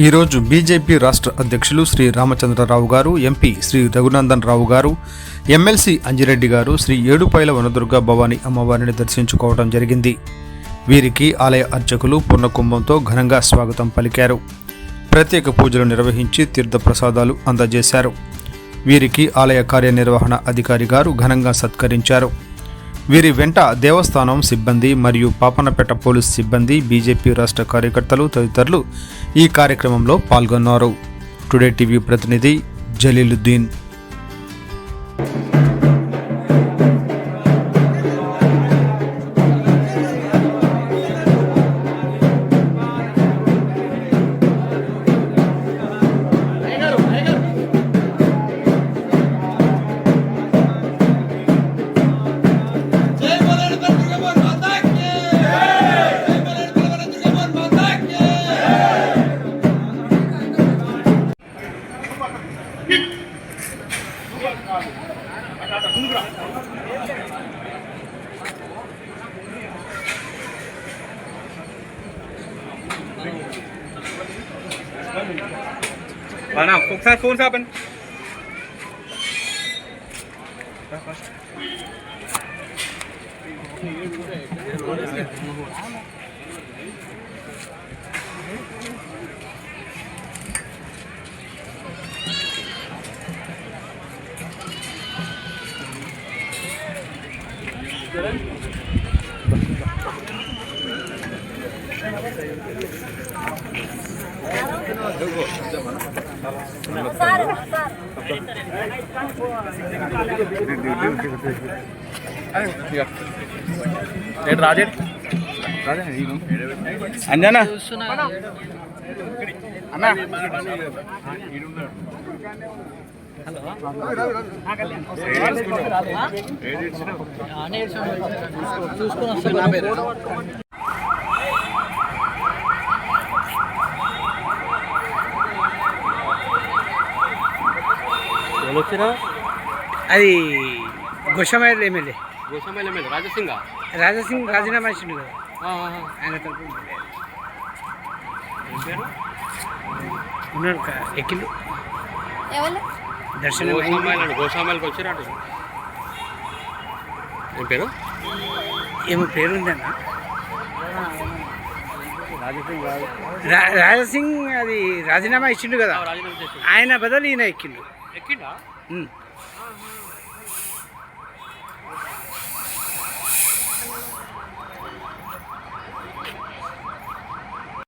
ఈరోజు బీజేపీ రాష్ట్ర అధ్యక్షులు శ్రీ రామచంద్రరావు గారు ఎంపీ శ్రీ రఘునందన్ రావు గారు ఎమ్మెల్సీ అంజిరెడ్డి గారు శ్రీ ఏడుపైల వనదుర్గ భవాని అమ్మవారిని దర్శించుకోవడం జరిగింది. వీరికి ఆలయ అర్చకులు పూర్ణకుంభంతో ఘనంగా స్వాగతం పలికారు. ప్రత్యేక పూజలు నిర్వహించి తీర్థప్రసాదాలు అందజేశారు. వీరికి ఆలయ కార్యనిర్వహణ అధికారి గారు ఘనంగా సత్కరించారు. వీరి వెంట దేవస్థానం సిబ్బంది మరియు పాపనపేట పోలీస్ సిబ్బంది బీజేపీ రాష్ట్ర కార్యకర్తలు తదితరులు ఈ కార్యక్రమంలో పాల్గొన్నారు. టుడే టీవీ ప్రతినిధి జలీలుద్దీన్. Bana, koksan phone sa akin. Thank. రాజే అంజనా? అన్నా. అది గుషమైల్ ఎమ్మెల్యే. గోసమైల మీద రాజసింగ? రాజాసింగ్ రాజీనామా ఇచ్చిండు కదా. ఆయన ఉన్నాడు ఎవరు? దర్శనం అయింది. గోసమైల గోసమైలకి వచ్చినట్టు ఏం పేరు? ఏమో పేరుందన్న. రా- రాజాసింగ్ అది రాజీనామా ఇచ్చిండు కదా. ఆయన బదులు ఈయన ఎక్కిండు. ఎక్కిండా.